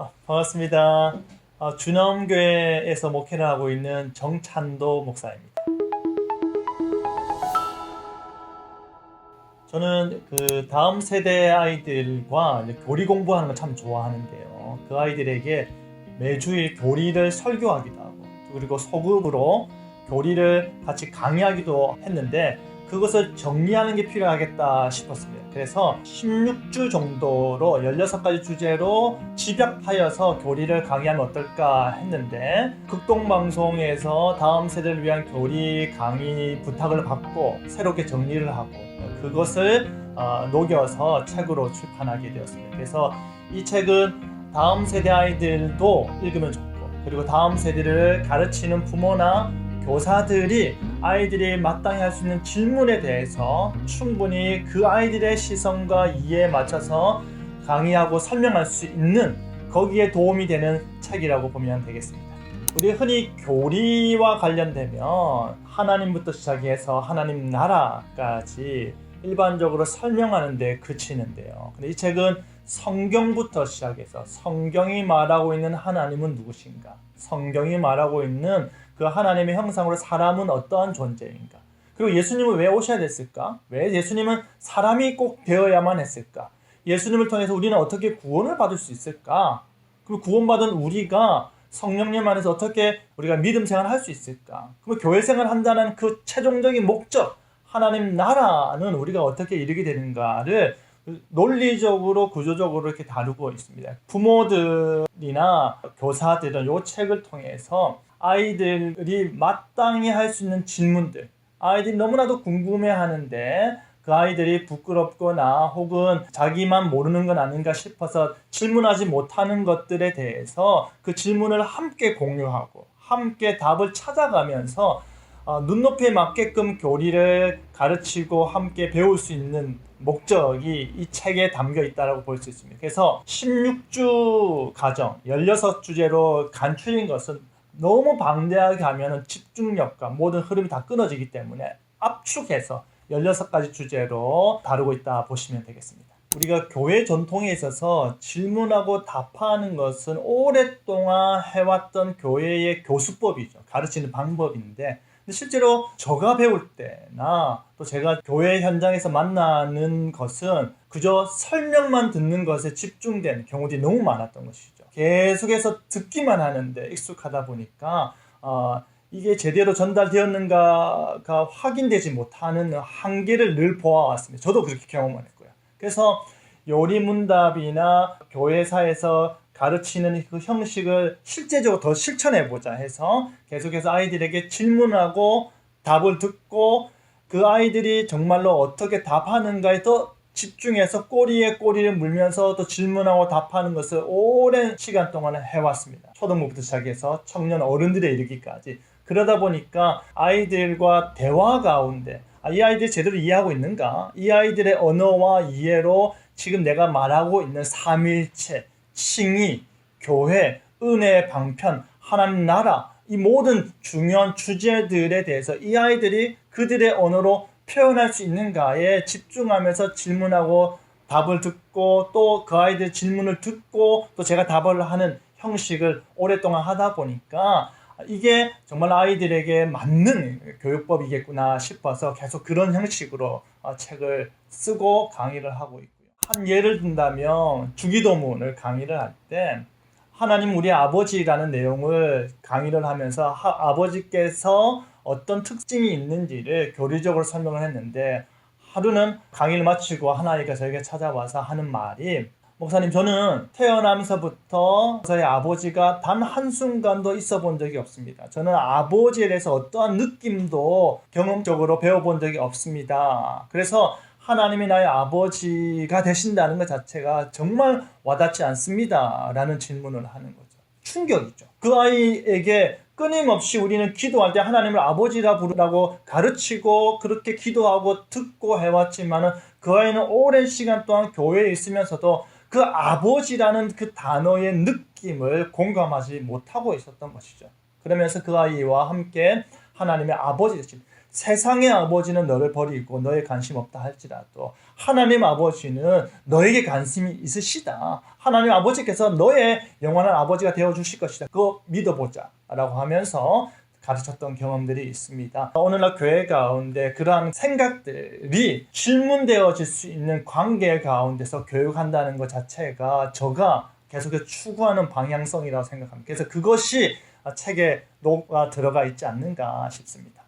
아, 반갑습니다. 아, 준엄교회에서 목회를 하고 있는 정찬도 목사입니다. 저는 그 다음 세대 아이들과 교리 공부하는 걸 참 좋아하는데요. 그 아이들에게 매주일 교리를 설교하기도 하고 그리고 소급으로 교리를 같이 강의하기도 했는데 그것을 정리하는 게 필요하겠다 싶었습니다. 그래서 16주 정도로 16가지 주제로 집약하여서 교리를 강의하면 어떨까 했는데 극동방송에서 다음 세대를 위한 교리 강의 부탁을 받고 새롭게 정리를 하고 그것을 어, 녹여서 책으로 출판하게 되었습니다. 그래서 이 책은 다음 세대 아이들도 읽으면 좋고 그리고 다음 세대를 가르치는 부모나 교사들이 아이들이 마땅히 할 수 있는 질문에 대해서 충분히 그 아이들의 시선과 이해에 맞춰서 강의하고 설명할 수 있는 거기에 도움이 되는 책이라고 보면 되겠습니다. 우리 흔히 교리와 관련되면 하나님부터 시작해서 하나님 나라까지 일반적으로 설명하는데 그치는데요. 근데 이 책은 성경부터 시작해서 성경이 말하고 있는 하나님은 누구신가? 성경이 말하고 있는 그 하나님의 형상으로 사람은 어떠한 존재인가? 그리고 예수님은 왜 오셔야 됐을까? 왜 예수님은 사람이 꼭 되어야만 했을까? 예수님을 통해서 우리는 어떻게 구원을 받을 수 있을까? 그리고 구원받은 우리가 성령님 안에서 어떻게 우리가 믿음 생활을 할 수 있을까? 그럼 교회 생활을 한다는 그 최종적인 목적, 하나님 나라는 우리가 어떻게 이르게 되는가를 논리적으로 구조적으로 이렇게 다루고 있습니다. 부모들이나 교사들은 이 책을 통해서 아이들이 마땅히 할 수 있는 질문들, 아이들이 너무나도 궁금해하는데 그 아이들이 부끄럽거나 혹은 자기만 모르는 건 아닌가 싶어서 질문하지 못하는 것들에 대해서 그 질문을 함께 공유하고 함께 답을 찾아가면서 어, 눈높이에 맞게끔 교리를 가르치고 함께 배울 수 있는 목적이 이 책에 담겨 있다고 볼 수 있습니다. 그래서 16주 과정, 16주제로 간추린 것은 너무 방대하게 하면 집중력과 모든 흐름이 다 끊어지기 때문에 압축해서 16가지 주제로 다루고 있다 보시면 되겠습니다. 우리가 교회 전통에 있어서 질문하고 답하는 것은 오랫동안 해왔던 교회의 교수법이죠. 가르치는 방법인데 실제로 저가 배울 때나 또 제가 교회 현장에서 만나는 것은 그저 설명만 듣는 것에 집중된 경우들이 너무 많았던 것이죠. 계속해서 듣기만 하는데 익숙하다 보니까 어, 이게 제대로 전달되었는가가 확인되지 못하는 한계를 늘 보아왔습니다. 저도 그렇게 경험을 했고요. 그래서 요리 문답이나 교회사에서 가르치는 그 형식을 실제적으로 더 실천해 보자 해서 계속해서 아이들에게 질문하고 답을 듣고 그 아이들이 정말로 어떻게 답하는가에 더 집중해서 꼬리에 꼬리를 물면서 또 질문하고 답하는 것을 오랜 시간 동안 해왔습니다. 초등부부터 시작해서 청년 어른들에 이르기까지. 그러다 보니까 아이들과 대화 가운데 아, 이 아이들이 제대로 이해하고 있는가? 이 아이들의 언어와 이해로 지금 내가 말하고 있는 삼일체, 칭의, 교회, 은혜, 방편, 하나님 나라 이 모든 중요한 주제들에 대해서 이 아이들이 그들의 언어로 표현할 수 있는가에 집중하면서 질문하고 답을 듣고 또 그 아이들 질문을 듣고 또 제가 답을 하는 형식을 오랫동안 하다 보니까 이게 정말 아이들에게 맞는 교육법이겠구나 싶어서 계속 그런 형식으로 어, 책을 쓰고 강의를 하고 있고요. 한 예를 든다면 주기도문을 강의를 할 때 하나님 우리 아버지라는 내용을 강의를 하면서 하, 아버지께서 어떤 특징이 있는지를 교리적으로 설명을 했는데 하루는 강의를 마치고 하나님께 저에게 찾아와서 하는 말이 목사님 저는 태어나면서부터 저희 아버지가 단 한순간도 있어 본 적이 없습니다. 저는 아버지에 대해서 어떠한 느낌도 경험적으로 배워본 적이 없습니다. 그래서 하나님이 나의 아버지가 되신다는 것 자체가 정말 와닿지 않습니다. 라는 질문을 하는 거죠. 충격이죠. 그 아이에게 끊임없이 우리는 기도할 때 하나님을 아버지라 부르라고 가르치고 그렇게 기도하고 듣고 해왔지만은 그 아이는 오랜 시간 동안 교회에 있으면서도 그 아버지라는 그 단어의 느낌을 공감하지 못하고 있었던 것이죠. 그러면서 그 아이와 함께 하나님의 아버지 되신 세상의 아버지는 너를 버리고 너의 관심 없다 할지라도 하나님 아버지는 너에게 관심이 있으시다. 하나님 아버지께서 너의 영원한 아버지가 되어 주실 것이다. 그거 믿어보자라고 하면서 가르쳤던 경험들이 있습니다. 오늘날 교회 가운데 그러한 생각들이 질문되어질 수 있는 관계 가운데서 교육한다는 것 자체가 저가 계속해서 추구하는 방향성이라고 생각합니다. 그래서 그것이 책에 녹아 들어가 있지 않는가 싶습니다.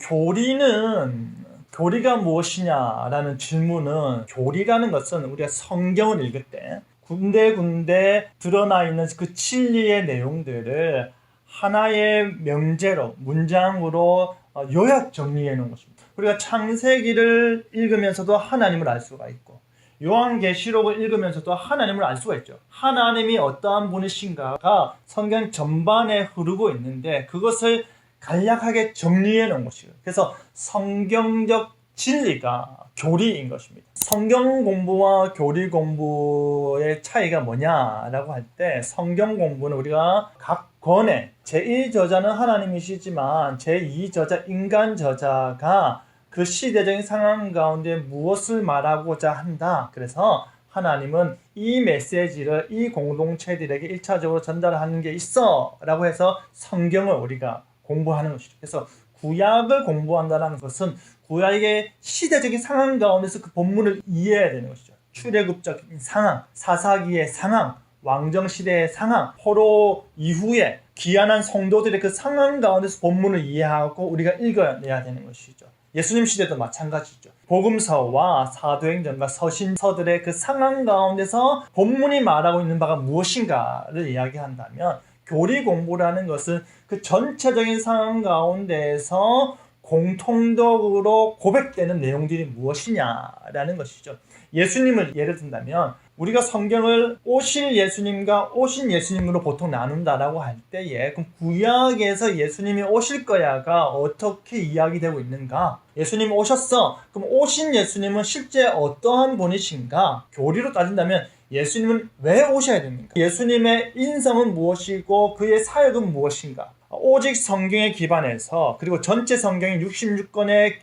교리는 교리가 무엇이냐라는 질문은 교리라는 것은 우리가 성경을 읽을 때 군데군데 드러나 있는 그 진리의 내용들을 하나의 명제로 문장으로 어, 요약 정리해 놓은 것입니다. 우리가 창세기를 읽으면서도 하나님을 알 수가 있고 요한계시록을 읽으면서도 하나님을 알 수가 있죠. 하나님이 어떠한 분이신가가 성경 전반에 흐르고 있는데 그것을 간략하게 정리해 놓은 것이에요. 그래서 성경적 진리가 교리인 것입니다. 성경 공부와 교리 공부의 차이가 뭐냐라고 할 때 성경 공부는 우리가 각 권에 제1저자는 하나님이시지만 제2저자 인간 저자가 그 시대적인 상황 가운데 무엇을 말하고자 한다. 그래서 하나님은 이 메시지를 이 공동체들에게 1차적으로 전달하는 게 있어 라고 해서 성경을 우리가 공부하는 것이죠. 그래서 구약을 공부한다는 것은 구약의 시대적인 상황 가운데서 그 본문을 이해해야 되는 것이죠. 출애굽적인 상황, 사사기의 상황, 왕정 시대의 상황, 포로 이후에 귀환한 성도들의 그 상황 가운데서 본문을 이해하고 우리가 읽어내야 되는 것이죠. 예수님 시대도 마찬가지죠. 복음서와 사도행전과 서신서들의 그 상황 가운데서 본문이 말하고 있는 바가 무엇인가를 이야기한다면 교리 공부라는 것은 그 전체적인 상황 가운데에서 공통적으로 고백되는 내용들이 무엇이냐라는 것이죠. 예수님을 예를 든다면 우리가 성경을 오실 예수님과 오신 예수님으로 보통 나눈다라고 할 때에 그럼 구약에서 예수님이 오실 거야가 어떻게 이야기되고 있는가? 예수님 오셨어. 그럼 오신 예수님은 실제 어떠한 분이신가? 교리로 따진다면 예수님은 왜 오셔야 됩니까? 예수님의 인성은 무엇이고 그의 사역은 무엇인가? 오직 성경에 기반해서 그리고 전체 성경의 66권의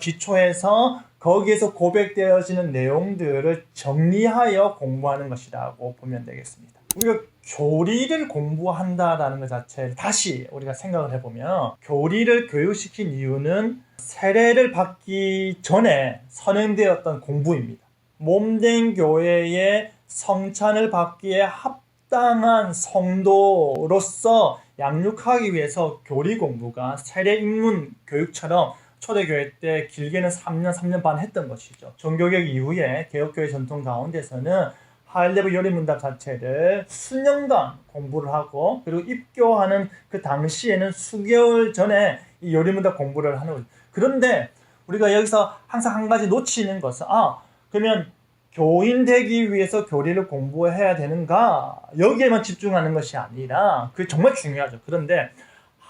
기초해서 거기에서 고백되어지는 내용들을 정리하여 공부하는 것이라고 보면 되겠습니다. 우리가 교리를 공부한다라는 것 자체를 다시 우리가 생각을 해보면 교리를 교육시킨 이유는 세례를 받기 전에 선행되었던 공부입니다. 몸된 교회의 성찬을 받기에 합당한 성도로서 양육하기 위해서 교리 공부가 세례 입문 교육처럼 초대교회 때 길게는 3년, 3년 반 했던 것이죠. 종교개혁 이후에 개혁교회 전통 가운데서는 하일레브 요리문답 자체를 수년간 공부를 하고 그리고 입교하는 그 당시에는 수개월 전에 이 요리문답 공부를 하는 거죠. 그런데 우리가 여기서 항상 한 가지 놓치는 것은 아 그러면 교인 되기 위해서 교리를 공부해야 되는가 여기에만 집중하는 것이 아니라 그게 정말 중요하죠. 그런데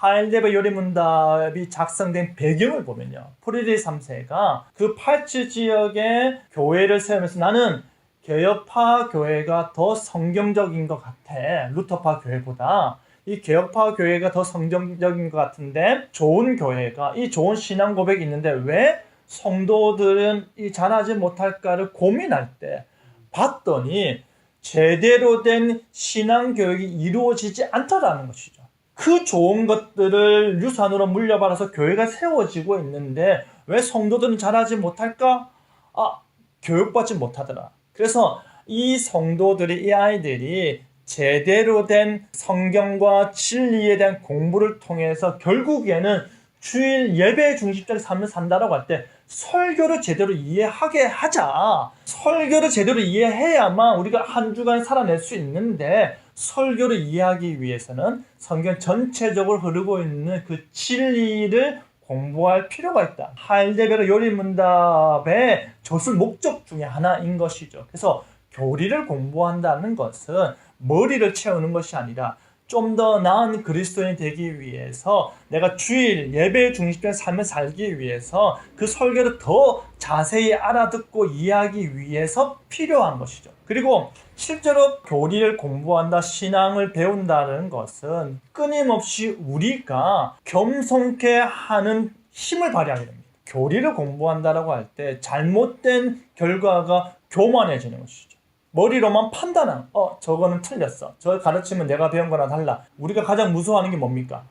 하일레베 요리문답이 작성된 배경을 보면요. 포리리 3세가 그 팔츠 지역에 교회를 세우면서 나는 개혁파 교회가 더 성경적인 것 같아. 루터파 교회보다. 이 개혁파 교회가 더 성경적인 것 같은데 좋은 교회가 이 좋은 신앙 고백이 있는데 왜 성도들은 이 잘하지 못할까를 고민할 때 봤더니 제대로 된 신앙 교육이 이루어지지 않더라는 것이죠. 그 좋은 것들을 유산으로 물려받아서 교회가 세워지고 있는데 왜 성도들은 잘하지 못할까? 아, 교육받지 못하더라. 그래서 이 성도들이, 이 아이들이 제대로 된 성경과 진리에 대한 공부를 통해서 결국에는 주일 예배 중심적 삶을 산다라고 할 때 설교를 제대로 이해하게 하자. 설교를 제대로 이해해야만 우리가 한 주간 살아낼 수 있는데 설교를 이해하기 위해서는 성경 전체적으로 흐르고 있는 그 진리를 공부할 필요가 있다. 하일대별의 요리문답의 저술 목적 중에 하나인 것이죠. 그래서 교리를 공부한다는 것은 머리를 채우는 것이 아니라 좀 더 나은 그리스도인이 되기 위해서 내가 주일 예배 중심된 삶을 살기 위해서 그 설교를 더 자세히 알아듣고 이해하기 위해서 필요한 것이죠. 그리고 실제로 교리를 공부한다, 신앙을 배운다는 것은 끊임없이 우리가 겸손케 하는 힘을 발휘하게 됩니다. 교리를 공부한다라고 할 때 잘못된 결과가 교만해지는 것이죠. 머리로만 판단한 어 저거는 틀렸어. 저 가르치면 내가 배운 거랑 달라. 우리가 가장 무서워하는 게 뭡니까?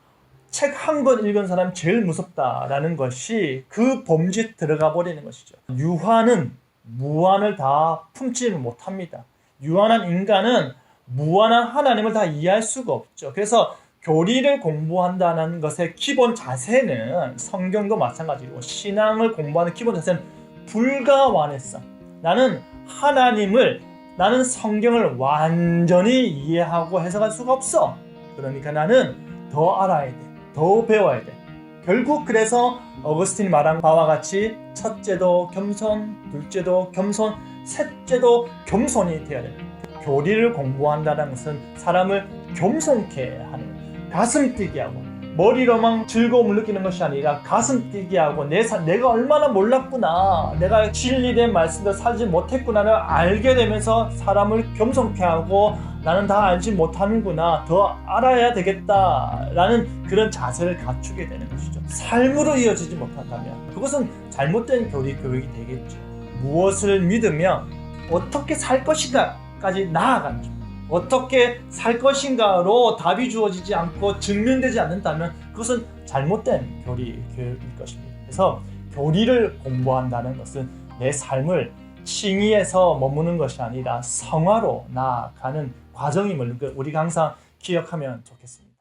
책 한 권 읽은 사람이 제일 무섭다라는 것이 그 범죄에 들어가 버리는 것이죠. 유한은 무한을 다 품지를 못합니다. 유한한 인간은 무한한 하나님을 다 이해할 수가 없죠. 그래서 교리를 공부한다는 것의 기본 자세는 성경도 마찬가지고 신앙을 공부하는 기본 자세는 불가완했어. 나는 하나님을 나는 성경을 완전히 이해하고 해석할 수가 없어. 그러니까 나는 더 알아야 돼. 더 배워야 돼. 결국 그래서 어거스틴이 말한 바와 같이 첫째도 겸손, 둘째도 겸손, 셋째도 겸손이 되어야 됩니다. 교리를 공부한다는 것은 사람을 겸손케 하는 가슴 뛰게 하고 머리로만 즐거움을 느끼는 것이 아니라 가슴 뛰게 하고 내 사- 내가 얼마나 몰랐구나 내가 진리된 말씀도 살지 못했구나를 알게 되면서 사람을 겸손케 하고 나는 다 알지 못하는구나 더 알아야 되겠다라는 그런 자세를 갖추게 되는 것이죠. 삶으로 이어지지 못한다면 그것은 잘못된 교리 교육이 되겠죠. 무엇을 믿으며 어떻게 살 것인가까지 나아가죠 어떻게 살 것인가로 답이 주어지지 않고 증명되지 않는다면 그것은 잘못된 교리 교육일 것입니다. 그래서 교리를 공부한다는 것은 내 삶을 칭의에서 머무는 것이 아니라 성화로 나아가는 과정임을 우리가 항상 기억하면 좋겠습니다.